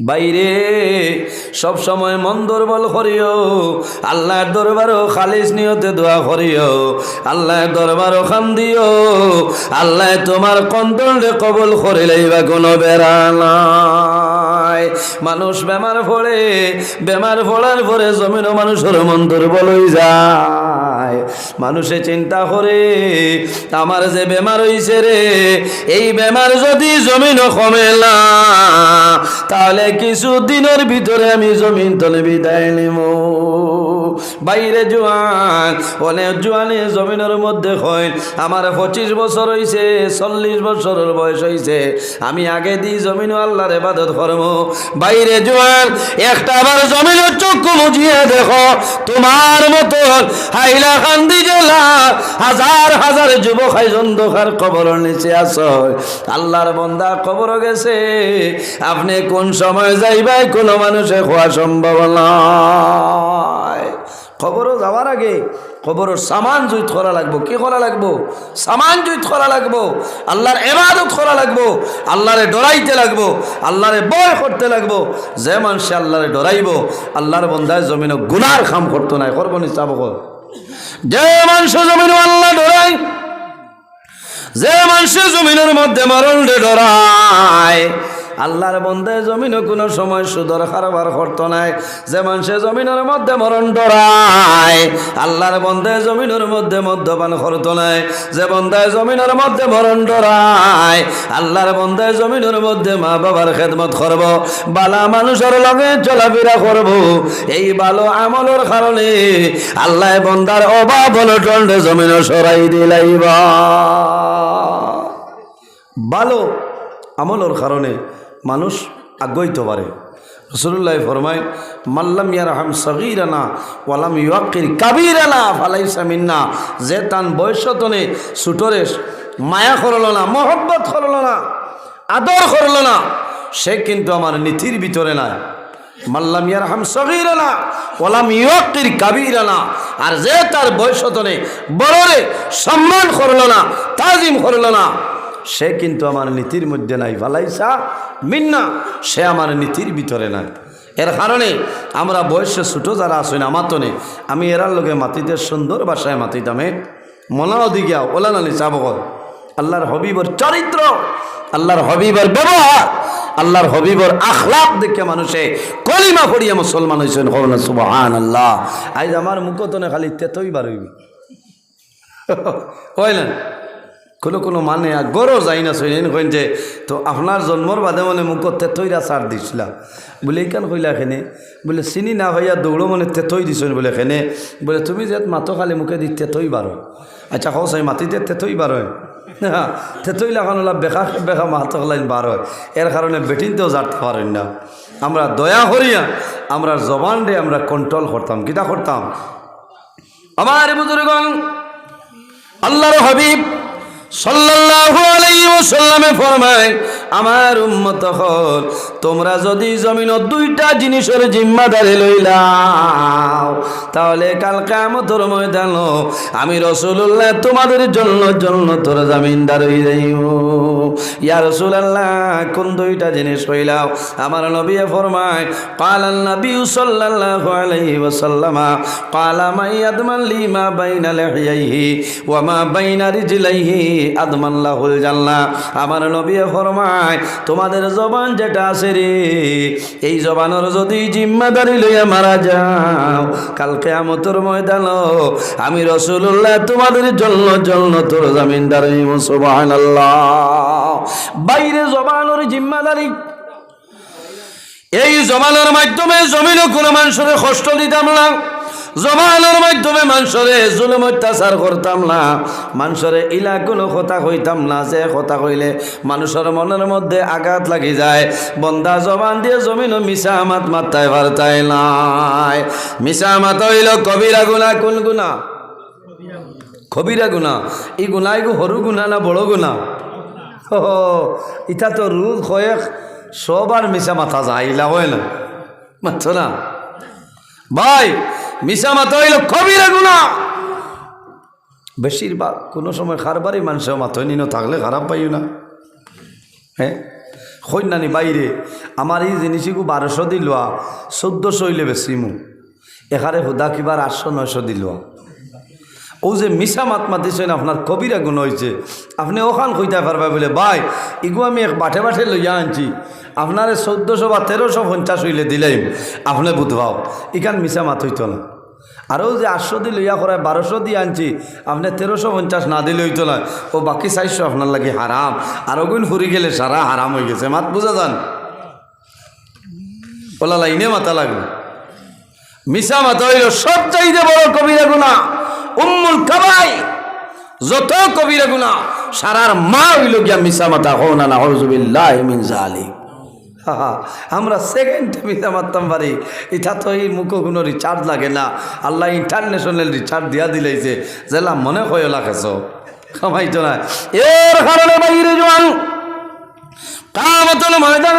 বাইরে, সব সময় মন দুর্বল করিও, আল্লাহর দরবারও খালিস নিয়তে দোয়া করিও, আল্লাহর দরবারও খান দিও, আল্লাহ তোমার কন্দলে কবল করিলেই বা কোনো বেড়া নাই মানুষ বেমার পড়ে, বেমার পড়ার পরে জমিনও মানুষের মন দুর্বল হয়ে যায়। মানুষে চিন্তা করে, আমার যে বেমার হইছে রে, এই বেমার যদি জমিন কমে না, তাহলে কিছু দিনের ভিতরে আমি জমিন তলে বিদায় নিব। বাইরে জোয়ান অনেক জোয়ানে জমিনের মধ্যে হয়। আমার পঁচিশ বছর হইছে, চল্লিশ বছরের বয়স হইছে। আমি আগে দিই জমিন আল্লাহর এবাদত কর্ম। বাইরে জোয়ান, একটা আবার জমিনের চক্ষু মুজিয়ে দেখো, তোমার মতন হাইলাকান্দি জেলা, হাজার হাজার যুবক হাইজন দোকার কবর নিচে আস আল্লাহর বন্দা কবর গেছে, আপনি কোন সময় যাইবাই কোনো মানুষে খোয়া সম্ভব নয়। খবরও যাওয়ার আগে খবরের সামান জুইত করা লাগবো। কি করা লাগবো? সামান জুইত করা লাগবো। আল্লাহর এবাদত করা লাগবো। আল্লাহরে ডরাইতে লাগবো। আল্লাহরে বয় করতে লাগবো। যে মানুষে আল্লাহরে ডরাইব, আল্লাহর বন্ধায় জমিন গুনার খাম করতো নাই করব নিশ্চাব যে মানুষ জমিন আল্লাহ ডরাই যে মানুষে জমিনের মধ্যে মরণ ডরায় আল্লাহর বন্ধে জমিনও কোনো সময় সুদর কারবার করতো নাই। যে মানুষে জমিনের মধ্যে মরণ ডরায়, আল্লাহর বন্ধে জমিনের মধ্যে মদ্যপান করতো নাই। যে বন্ধায় জমিনের মধ্যে মরণ ডরায়, আল্লাহর বন্ধে জমিনের মধ্যে মা বাবার খেদমত করব, বালা মানুষের লগে চলাফেরা করব। এই ভালো আমলের কারণে আল্লাহ বন্দার অভাব হলো টন্ডে জমিন সরাই দিলাইবা। ভালো আমলের কারণে মানুষ আগ্রহিত পারে রসুল্লাহ ফরমায় মাল্লাম ইয়ারহাম সগিরানা ওয়ালাম ইউকির কাবিরানা ফালাইসা মিন্না। যে তান বয়সতনে সুটরে মায়া করল না, মহব্বত করল না, আদর করল না, সে কিন্তু আমার নীতির ভিতরে নাই। মাল্লাম ইয়ারহাম সগিরানা ওলাম ইউকির কাবিরানা। আর যে তার বয়সতনে বড়রে সম্মান করল না, তাজিম করল না সে কিন্তু আমার নীতির মধ্যে নাই। ভালাইসা মিন্না, সে আমার নীতির ভিতরে নাই। এর কারণে আমরা বয়সে ছোটো যারা আসেন আমাতনে আমি এরার লোকে মাতিতে সুন্দর বাসায় মাতিতামে মনা দিগিয়া ওলা নানি চাবকর আল্লাহর হবিবর চরিত্র, আল্লাহর হবিবর ব্যবহার, আল্লাহর হবিবর আখলাপ দেখে মানুষে কলিমা পড়িয়া মুসলমান হয়েছেন হরনা সুবহান আল্লাহ আজ আমার মুখতনে খালি তেতই বার হইবি। কোনো কোনো মানে আর গরো যাই না শুনেন কইন যে, তো আপনার জন্মর বাদে মানে মুখত তেতইরা সার দিছিলা? বলে এইখান কইলা এখানে বলে, চিনি না ভাইয়া দৌড়ো মানে তেতই দিছেন বলে এখানে বলে, তুমি যে মাতো খালি মুখে দি তেতই বারো আচ্ছা কও চাই, মাটিতে তেতই বার হয় হ্যাঁ তেতই লাগানো লাভ বেকা বেকা মাহাতো লাইন বার হয় এর কারণে বেটিনতেও জানতে পারেন না। আমরা দয়া করিয়া, আমরা জবান রে আমরা কন্ট্রোল করতাম কিতা করতাম আমার বুজুর্গণ আল্লাহর হাবিব সাল্লাল্লাহু আলাইহি ওয়াসাল্লামে ফরমায়, আমার উম্মত হল তোমরা যদি জমিন দুইটা জিনিসের জিম্মাদারি লইলাও তাহলে কাল কামতর ময়দান আমি রসুল্লাহ তোমাদের জন্য জন্য তোর জামিনদার হয়ে যাইব। ইয়া রসুলাল্লাহ, কোন দুইটা জিনিস হইলাও আমার নবী ফরমায় পালাল নবী সাল্লাল্লাহু আলাইহি ওয়াসাল্লামা পালা মাইয়াদ মাল্লি মা বাইনা লাহিয়াইহি ওয়া মা বাইনা রিজলাইহি আদমাল্লাহুল জাল্লা আমার নবী ফরমায়, তোমাদের জবান যেটা আছে রে, এই যদি জিম্মাদারি লইয়া মারা যাও কালকে আমতর ময়দান আমি রসুল্লাহ তোমাদের জন্য জন্য তোর জামিনদার সোবাহান বাইরে জবানোর জিম্মাদারি, এই জমানোর মাধ্যমে জমিনও কোনো মানুষের কষ্ট দিতাম না। জমানোর মাধ্যমে মানুষরে জুলুম অত্যাচার করতাম না। মানুষরে ইলা কোনো কথা কইতাম না যে কথা কইলে মানুষের মনের মধ্যে আঘাত লাগি যায়। বন্দা জবান দিয়ে জমিনও মিশা মাত মাত্তায় পারতাই নাই। মিশা মাত হইল কবিরা গুণা, কোন গুণা? কবিরা গুণা। এই গুণা এগু সরু গুণা না বড় গুণা? ও ইটা তো রোজ কয়েক, সবার মিশা মাথা যায়, ইলা হয় না? মাথো না? ভাই মিশা মাথা হইল কবিরা গুণা বেশিরভাগ কোনো সময় খারবারই মানুষের মাথায় নিন থাকলে খারাপ পাইও না। হ্যাঁ? কন্যানি বাইরে, আমার এই জিনিসগু বারোশো দিলোয়া, চোদ্দশো হইলে বেশি মু। এখানে হুদা কিবার আটশো, নয়শো দিলোয়া। ও যে মিশা মাত মাতিছেন আপনার কবিরা গুণ হয়েছে আপনি ওখান কইতে পারবা বলে, ভাই, ইগু আমি এক বাঠে বাঠে লইয়া আনছি। আপনারে চোদ্দশো বা তেরোশো পঞ্চাশ হইলে দিলাম আপনি বুধবাও। ইখান মিশা মাত হইতো না। আরও যে আটশো দিয়ে লইয়া করায় বারোশো দিয়ে আনছি আপনি তেরোশো পঞ্চাশ না দিলে হইতো না। ও বাকি চারশো আপনার লাগে হারাম। আর ওগুন ফুরি গেলে সারা হারাম হয়ে গেছে। মাত বুঝা যান? ওলা লাইনে মাথা লাগবে। মিশা মাথা হইল সব চাইতে বড় কবিরা গুণা উম্মুল কাবাই। যত কবিরা গুণা সারার মা হইল গিয়া মিশা মাথা হো না না হজুবিল্লাহ মিন জালিম হাহা, আমরা সেকেন্ড মিশা মারতাম পারি এটা তো এই মুখ কোনো রিচার্জ লাগে না। আল্লাহ ইন্টারন্যাশনাল রিচার্জ দিয়া দিলাইছে। যেলা মনে হয় লাখেছ কামাইতো না। এর কারণে বাইরে জোয়ান কামতল ময়দান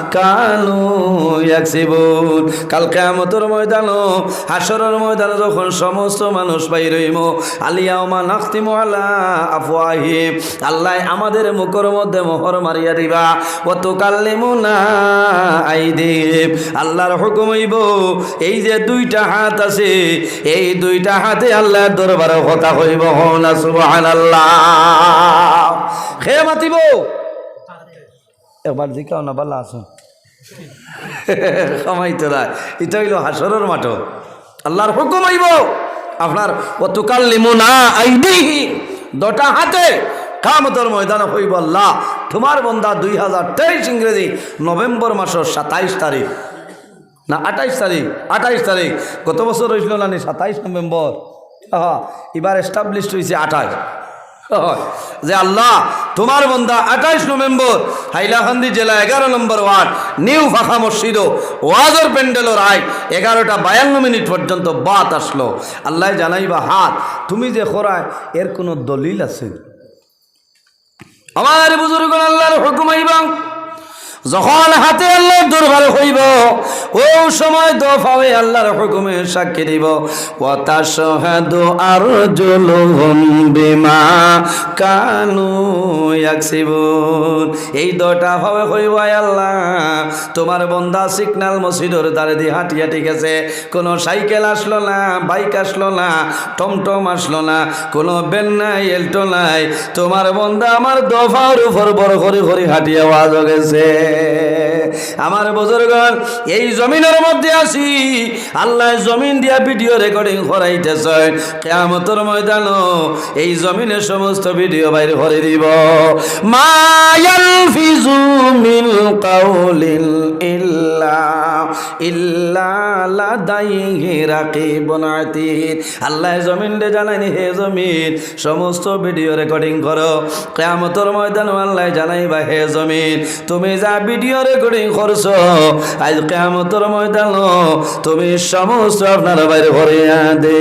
কানু ইয়াকসিবুন কাল কিয়ামতের ময়দানো হাসরের ময়দানে যখন সমস্ত মানুষ বাইর হইম আলিয়াউমা নাখতিমু আলা আফওয়াহিম, আল্লাহ আমাদের মুখের মধ্যে মোহর মারিয়া দিবা। অত কাল্লিমুনা আইদেব আল্লাহর হুকুম হইব, এই যে দুইটা হাত আছে, এই দুইটা হাতে আল্লাহর দরবারে কথা হইব হন সুবহানাল্লাহ। খেয়ে মাতিব একবার জিকাও না বালা আসুন খামাইতো না। এটা হইল হাসরের মাঠ। আল্লাহর হুকুম আইব আপনার অতুকাল লিমুনা আইদিহি, দটা হাতে কামতর ময়দান হইব আল্লাহ। তোমার বন্দা দুই হাজার তেইশ ইংরেজি নভেম্বর মাসের সাতাইশ তারিখ। না, আঠাইশ তারিখ আঠাইশ তারিখ। গত বছর হয়েছিল না সাতাইশ নভেম্বর। হ্যাঁ এবার এস্টাবলিশড হয়েছে আঠাইশ যে আল্লাহ, তোমার বন্ধা আঠাইশ নভেম্বর হাইলাকান্দি জেলা এগারো নম্বর ওয়ার্ড, নিউ ফাঁকা মসজিদ ওয়াজর প্যান্ডেলর রায় এগারোটা বায়ান্ন মিনিট পর্যন্ত বাত আসলো। আল্লাহ জানাইবা, হাত, তুমি যে খোরায়, এর কোনো দলিল আছে? আমার বুজুর্গ আল্লাহর হুকুম আইবা। যখন হাতে আল্লাহ দরবার হইব, ও সময় দফাবে আল্লাহর হুকুমে সাক্ষী দিব। শাহাদু আরজুলুহুম বিমা কানু ইয়াকসিবুন। এই দটা হবে হইব আল্লাহ, তোমার বন্দা সিগনাল মসজিদের দ্বারে দিয়ে হাঁটিয়া ঠিক আছে কোনো সাইকেল আসলো না, বাইক আসলো না, টমটম আসলো না, কোনো বেন নাই, এল্টো নাই। তোমার বন্দা আমার দফার উপর বড় করে করে হাঁটিয়া ওয়াজ গেছে é আমার বুজুর্গণ, এই জমিনের মধ্যে আসি আল্লাহ জমিন দিয়া ভিডিও রেকর্ডিং করাইতেছে কেয়ামতর ময়দান এই জমিনের সমস্ত ভিডিও বাইরে করে দিব। মায়াল ফিজু মিন কাউলিন ইল্লা ইল্লা লাদাইহি রাকিবুন আতীদ আল্লাহ জমিন দে জানাইনি হে জমিন, সমস্ত ভিডিও রেকর্ডিং করো। কেয়ামতর ময়দান আল্লাহ জানাইবা, হে জমিন, তুমি যা ভিডিও রেকর্ডিং করছ? আজ কেয়ামতর ময়দান তুমি সমস্ত আপনার বাইরে ভরিয়া দে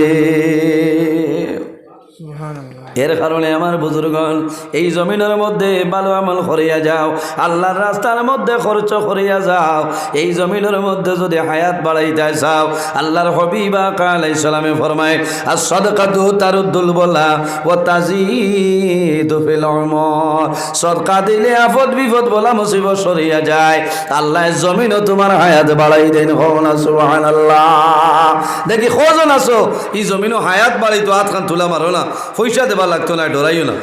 এর কারণে আমার বুজুর্গণ, এই জমিনের মধ্যে ভালো আমল করিয়া যাও, আল্লাহর রাস্তার মধ্যে খরচ করিয়া যাও, এই জমিনের মধ্যে যদি হায়াত বাড়াইতে চাও, আল্লাহর হবিবা কাল ইসলামে ফরমায় আর সদকাতু তারুদ্দুল বলা ও তাজিদু ফিল উমর। সদকা দিলে আফদ বিপদ বলা মুসিবত সরিয়া যায়। আল্লাহ জমিনও তোমার হায়াত বাড়াই দেন হো না সুবহানাল্লাহ। দেখি খোঁজন আছো? এই জমিনও হায়াত বাড়াই তো হাত খান তুলা মারো না, পয়সা দেবা লাগতো না, ডরাইও না।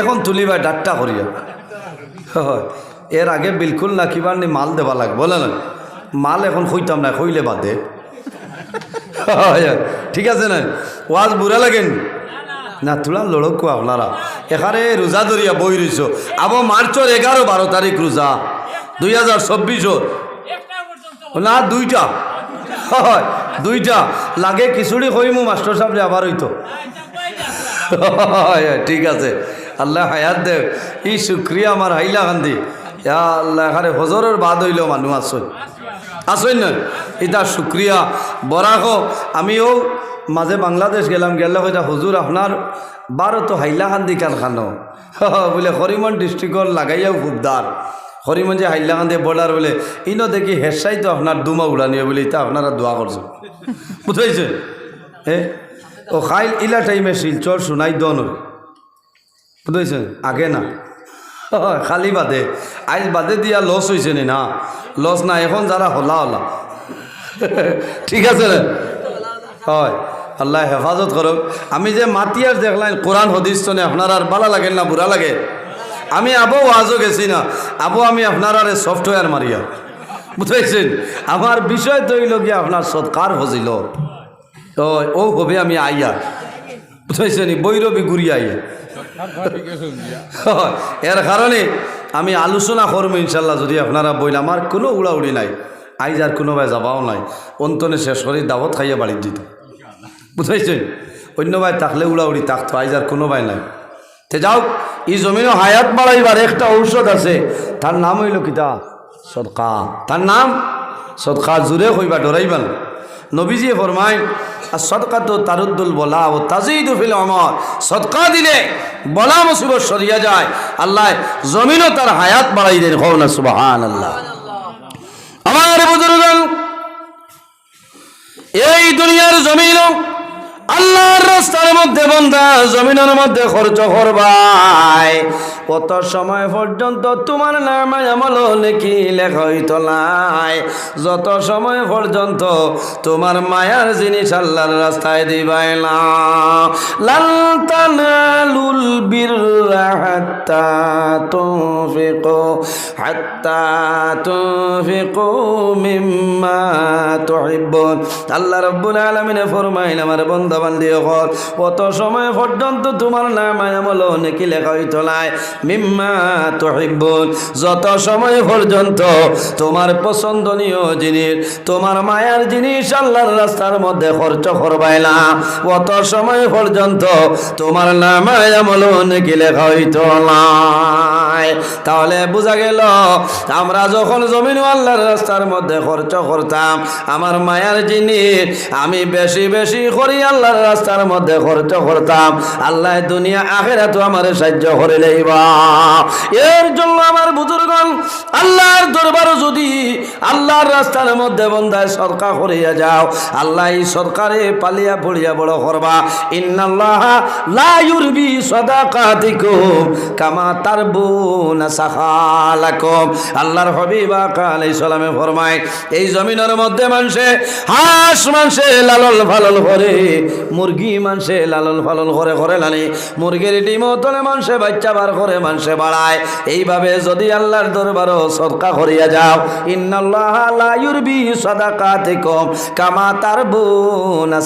এখন তুলিবা ডাট্টা করিয়া। এর আগে বিলকুল না কিবার নি মাল দেবা লাগ বলে না? মাল এখন খুঁজতাম না, খুঁজলে বাদে। ঠিক আছে না? ওয়াজ বুড়া লাগেন? না, তোলা লড়কু আপনারা এখানে রোজা ধরিয়া বই রইছ আবো মার্চর এগারো বারো তারিখ রোজা দুই হাজার চব্বিশর না, দুইটা। দুইটা। লাগে খিচুড়ি কইমু মাস্টার সাহেব আবার হইতো। ঠিক আছে। আল্লাহ হায়াত দেব ই শুক্রিয়া আমার হাইলা গান্ধী। ইয়া আল্লাহ এখানে হজরের বাদ হইল মানুষ আসই আসই না। এটা শুক্রিয়া। বরাক, আমিও মাঝে বাংলাদেশ গেলাম গেলে হয়তো হুজুর আপনার বারো তো হাইলাকান্দি কারখানো। বলে হরিমন ডিস্ট্রিক্টর লাগাইয়াও খুব খুবদার হরিমন যে হাইলাকান্দি বর্ডার বলে, ইনো দেখি হেসাই তো আপনার দুমা উড়ানিয়ে বলে এটা আপনারা দোয়া করছ বুঝাইছে এ ও খাইল ইলা টাইমে শিলচর শুনাই দন বুঝাইছে? আগে না। খালি বাদে। আইজ বাদে দিয়া লস হয়েছে নি না। লস না এখন যারা হলা হলা। ঠিক আছে হয়, আল্লাহ হেফাজত করুক আমি যে মাতিয়ার দেখলাম কোরআন হদিস তো আপনার আর ভালো লাগে না বুড়া লাগে? আমি আবু আজও গেছি না। আবু আমি আপনার আরে সফটওয়্যার মারিয়া বুঝাইছেন? আমার বিষয় তো হইল গিয়ে আপনার সৎকার হজিল ও হবে আমি আইয়া। বুঝাইছেন বৈরবী ঘুরি আইয়া। এর কারণে আমি আলোচনা করব ইনশাল্লাহ, যদি আপনারা বইলে। আমার কোনো উড়াউড়ি নাই, আইজ আর কোনো ভাই যাবাও নাই। অন্তনে শেষ করে দাওয়াত খাইয়ে বাড়ির দিত। বুঝাইছেন অন্য ভাই থাকলে উড়াউড়ি থাকতো, আইজ আর কোনো ভাই নাই। তে যাও, এই জমিনও হায়াত বাড়াইবার একটা ঔষধ আছে। তার নাম হইল কিতা? সদকা। তার নাম? সদকা জুড়ে হইবা ডরাইবা না। নবীজি ফরমাই আর সদকা তো তারুদ্দুল বলা ও তাজিদ ফিল অমর সদকা দিলে বলা মুসিবত সরিয়া যায়। আল্লাহ জমিনও তার হায়াত বাড়াই দেন। হও না সুবাহান আল্লাহ আমার বুজুর্গ এই দুনিয়ার জমিনও আল্লাহর রাস্তার মধ্যে বন্ধা জমিনের মধ্যে খরচ করবাই কত সময় পর্যন্ত তোমার নাম আমল নাকি লেখা হইতো নাই। যত সময় পর্যন্ত তোমার মায়ার জিনিস আল্লাহর রাস্তায় দিবাই না। লাল বিররা হাত্তা তুনফিকু হাত্তা তুনফিকু মিম্মা তুহিব্বুন। আল্লাহ রাব্বুল আলামিন ফরমাইল, আমার বন্ধু বান্ধব হল, কত সময় পর্যন্ত তোমার নাম আমল নাকি লেখা হইতো নাই? মিম্মা তুহিব্বুন। যত সময় পর্যন্ত তোমার পছন্দনীয় জিনিস, তোমার মায়ার জিনিস আল্লাহর রাস্তার মধ্যে খরচ করবাই না। কত সময় পর্যন্ত তোমার নাম আমল নাকি লেখা হইতো নাই? তাহলে বোঝা গেল আমরা যখন জমিন আল্লাহর রাস্তার মধ্যে খরচ করতাম, আমার মায়ার জিনিস, আমি বেশি বেশি করি আল্লাহর রাস্তার মধ্যে খরচ করতাম। আল্লাহ দুনিয়া আখেরা তো আমার সাহায্য করে লইবা এর জন্য আমার বুজুর্গন আল্লাহর দরবার যদি আল্লাহর রাস্তার মধ্যে বন্ধায় সরকার করিয়া যাও, আল্লাহ সরকারে পালিয়া পড়িয়া বড় করবা। ইন্নাল্লাহ লা ইউরবি সাদাকাতিকুম কামা তারবুনা আল্লাহর সালামে ফরমায়, এই জমিনের মধ্যে মানুষে হাঁস মানুষে লালন পালন করে, মুরগি মানুষে লালন পালন করে করে লানি মুরগির ডিমও তোলে মানুষে বাচ্চা বার করে মানুষে বাড়ায়। এইভাবে যদি আল্লাহর দরবারও সদকা করিয়া যাও, ইন্নাল্লাহ লা ইউরবি সাদাকাতিকুম কামা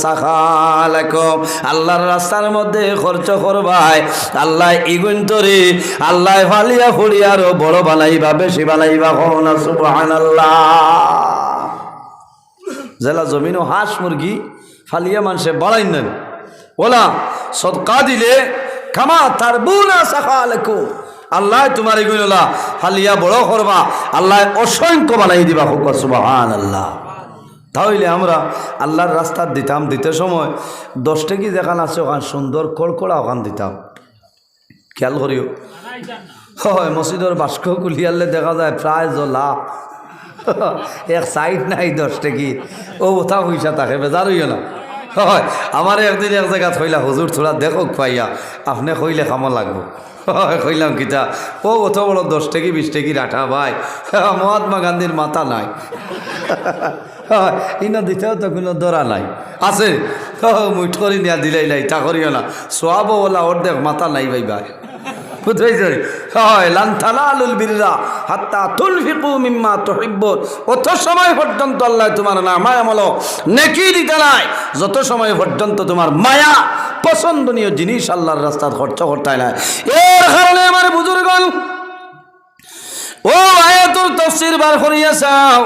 সাখালাকুম। আল্লাহর রাস্তার মধ্যে খরচ করবাই আল্লাহ ইগুন তরি, আল্লাহ ফালিয়া আরও বড় বানাইবা বেশি বানাইবা না, সুবহানাল্লাহ। জেলা জমিনও হাঁস মুরগি ফালিয়া মানুষে বাড়াই নেন। ওলা, সদকা দিলে খামা তার বুনা সাখা লেখো আল্লাহ তোমার এগুলা ফালিয়া বড় করবা, আল্লাহ অসংখ্য বানাই দিবা হোক সুবাহান আল্লাহ তাহলে আমরা আল্লাহর রাস্তা দিতাম দিতে সময় দশ টাকি যেখান আছে, ওখান সুন্দর কড়কড়া ওখান দিতাম। খেয়াল করিও। হয় মসজিদের বাস্ক কুলিয়ালে দেখা যায় প্রায় জলা এক সাইড নাই দশ টাকি। ও ওথা পয়সা তাকে বেজার হইও না হয় আমার একদিন এক জায়গা থইলা হুজুর থোড়া দেখো পাইয়া, আপনি কইলে খামো লাগবো। হয়, কইলাম, কিতা ও অত বড় দশ টাকি, বিশ টাকি রাঠা ভাই। মহাত্মা গান্ধীর মাথা নাই। ইনা দিতেও তো কোনো দরা নাই। আছে মুঠ করি নিয়া দিলাই নাই তা করিও না ওলা অর্ধেক মাথা নাই ভাই ভাই। বুঝাইছে হয় লান্থালালুল বিররা হাত্তা তুলফিকু মিম্মা তুহিব্বুন। অত সময় পর্যন্ত আল্লাহ তোমার না মায়া মলো, নেকি দিতে নাই। যত সময় পর্যন্ত তোমার মায়া, পছন্দনীয় জিনিস আল্লাহর রাস্তার খরচ করতে নাই। এর কারণে আমার বুজুর্গন ও আয়াতুল তফসির বার করিয়া চাও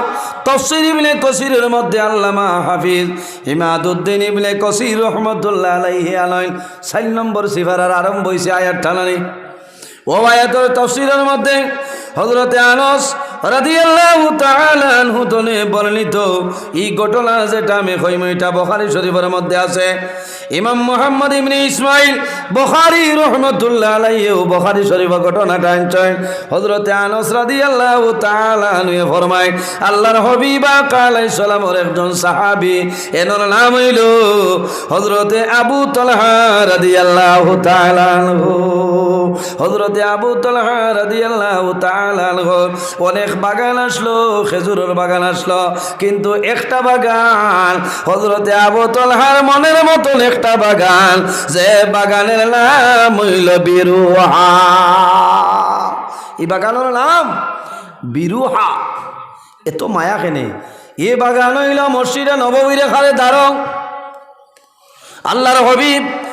তফসির ইবনে কসিরের মধ্যে আল্লামা হাফিজ ইমাদুদ্দিন ইবনে কসির রহমতুল্লাহ আলাইহি আলাইন চার নম্বর সিফারার আরম্ভ হয়েছে আয়াত ঠানানি ও আয়াতুল তফসিলের মধ্যে হজরতে আনস রাদিয়াল্লাহু তাআলা আনহু তনে বর্ণিত এই ঘটনা যেটা আমি কইম এটা বুখারী শরীফের মধ্যে আছে। ইমাম মুহাম্মদ ইবনে ইসমাইল বুখারী রহমাতুল্লাহ আলাইহি ও বুখারী শরীফের ঘটনাটা আনছেন। রাদিয়াল্লাহু তাআলা আনহু ফরমায়, আল্লাহর হাবিব আলাইহিস সালামের একজন সাহাবী, এনর নাম হইল হযরতে আবু তালহা রাদিয়াল্লাহু তাআলা আনহু। হযরতে আবু তালহা রাদিয়াল্লাহু তাআলা আনহু, অনেক বাগান আসলো, খেজুরের বাগান আসলো। কিন্তু একটা বাগান হজরতে আবু তলহার মনের মতন একটা বাগান, যে বাগানের নাম হইল বিরুহা। এই বাগানের নাম বিরুহা। এত মায়া কেনে। এ বাগান হইল মসজিদে নববীরে খালে দারং। আল্লাহর হবিব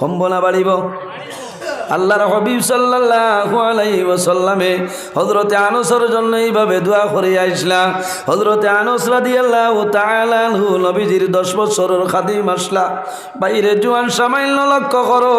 সম্বনা বাড়িব আল্লাহর হবিব সাল্লাল্লাহু আলাইহি ওয়াসাল্লামে হযরতে আনসের জন্য এইভাবে দোয়া করে আইসলা হযরতে আনস রাদিয়াল্লাহু তাআলা আনহু নবীজির 10 বছরের খাদিম আসলা। বাইরে জোয়ান সামান্য লক্ষ্য করো,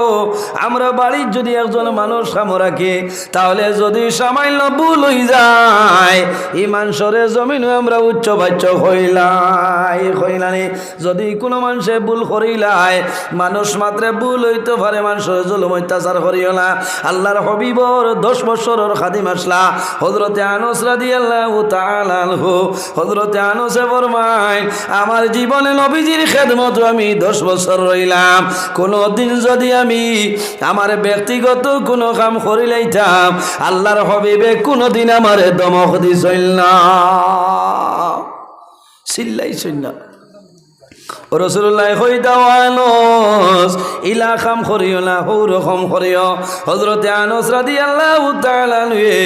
আমরা বাড়ির যদি একজন মানুষ কাম রাখি, তাহলে যদি সামান্য ভুল হই যায় এই মানুষের জমিনও আমরা উচ্চ বাচ্য হইলাই, হইলানি। যদি কোনো মানুষে ভুল করিলাই, মানুষ মাত্রে ভুল হইতে পারে, মানুষের জুলুম অত্যাচার করিও না। আল্লাহর হবিবর দশ বছরের খাদিম আসলা। হজরতে আনস রাদি আল্লাহ তালানহু হজরতে আনসে ফরমায়, আমার জীবনে নবীজির খেদমত আমি দশ বছর রইলাম। কোনো দিন যদি আমি আমার ব্যক্তিগত কোনো কাম করিলাইতাম আল্লাহর হবিবে কোনো দিন আমার দমক দিছিল না। চিল্লাইছিল না রসুল্লাহ হই দাওয়ানস ইলা খাম করিও না হৌ রকম করিও হজরতে আনস রাদি আল্লাহ তালানুয়ে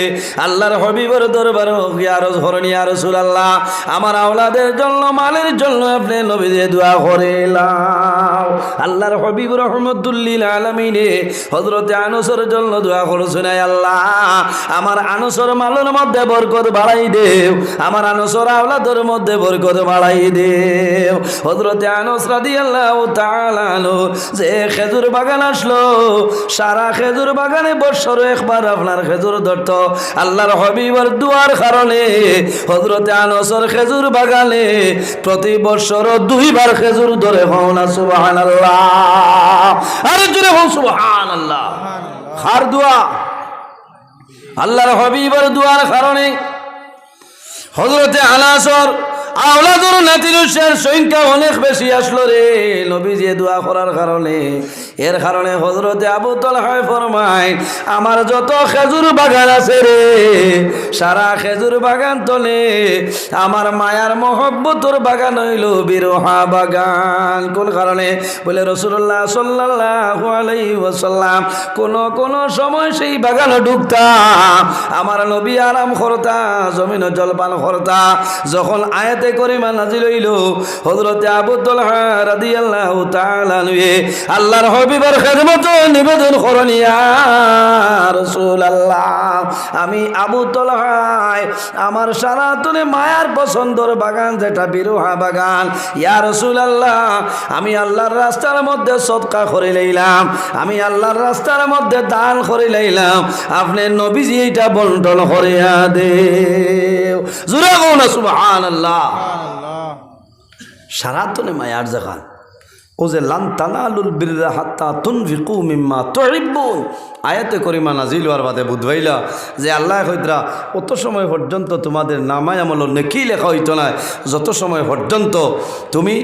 আল্লাহর হবিবর দরবার ইয়ারস হরণি আর রসুল আল্লাহ আমার আওলাদের জন্য, মালের জন্য আপনি নবীদে দোয়া করিলাম আল্লাহর হবিব রহমতুল্লিল আলমিনে হজরতে আনসর জন্য দোয়া করছ নাই আল্লাহ, আমার আনসর মালের মধ্যে বরকত বাড়াই দেও, আমার আনসর আওলাদের মধ্যে বরকত বাড়াই দেও। হজরতে আনস রাদিয়াল্লাহু তাআলা যে খেজুর বাগান আসলো, সারা খেজুর বাগানে বছর একবার আপনার খেজুর ধরত। আল্লাহর হবিবর দুয়ার কারণে হজরতে আনসর খেজুর বাগানে প্রতি বছর দুইবার খেজুর ধরে হও না, সুবহানাল্লাহ। আরে জোরে হও, সুবহানাল্লাহ। খার দোয়া? আল্লাহর হবিবর দুয়ার কারণে হজরতে আনাসর আওলাদুর নাতিরুষের সংখ্যা অনেক বেশি আসলো রে। নবীজি দোয়া করার কারণে। এর কারণে হজরতে আবু তলহায় ফরমায়, আমার যত খেজুর বাগান আছে রে, সারা খেজুর বাগান তলে আমার মায়ার মহব্বতর বাগান হইল বিরোহা বাগান। কোন কারণে? বলে রসুল্লাহ সাল্লাহ আলাইহি ওয়াসাল্লাম, কোন কোন সময় সেই বাগানে ঢুকতাম আমার নবী আরাম করতা, জমিন জলপান করতা, যখন আয়াতে করিমা নাজিল হইল। হজরতে আবুদ্দুল রাদিয়াল্লাহু আল্লাহ নুয়ে আল্লাহর হবিবার খেদমত নিবেদন করনিয়া রাসূলুল্লাহ, আমি আবু তলহায় আমার সারা তুলে মায়ার পছন্দর বাগান, যেটা বিরোহা বাগান, ইয়া আল্লাহ আমি আল্লাহর রাস্তার মধ্যে সদকা করে লইলাম, আমি আল্লাহর রাস্তার মধ্যে দান করে লইলাম। আপনি নবীজি এটা বন্টন করিয়া দে জুড়ে গো না সুবহানাল্লাহ। সারাতনে মায়ার জাগান ও যে, লান তানালুল বিররা হাত্তা তুনফিকু মিম্মা তুহিব্বুন। আয়াতে করিমা নাজিল হওয়ার বাদে বুধবাইলা যে, আল্লাহ হইতরা অত সময় পর্যন্ত তোমাদের নামায় আমল নেকি লেখা হইতো না যত সময় পর্যন্ত তুমি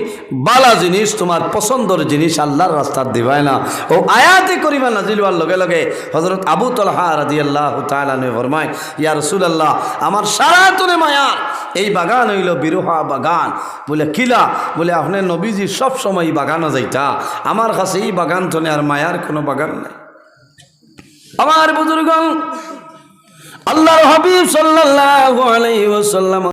বালা জিনিস, তোমার পছন্দর জিনিস আল্লাহর রাস্তার দিবাই না। ও আয়াতে করিমা নাজিল হওয়ার লগে লগে হজরত আবু তলহা রাদি আল্লাহ তালানে ফরমায়, ইয়া রসুল আল্লাহ আমার সারাতনে মায়া, এই বাগান হইল বিরোহা বাগান। বলে, কিলা? বলে, আপনার নবীজি সব সময় এই বাগানে যাইতা। আমার কাছে এই বাগান তনে আর মায়ার কোনো বাগান নাই। আমার বুজুর্গ আল্লাহর হাবিব সাল্লাল্লাহু আলাইহি ওয়াসাল্লাম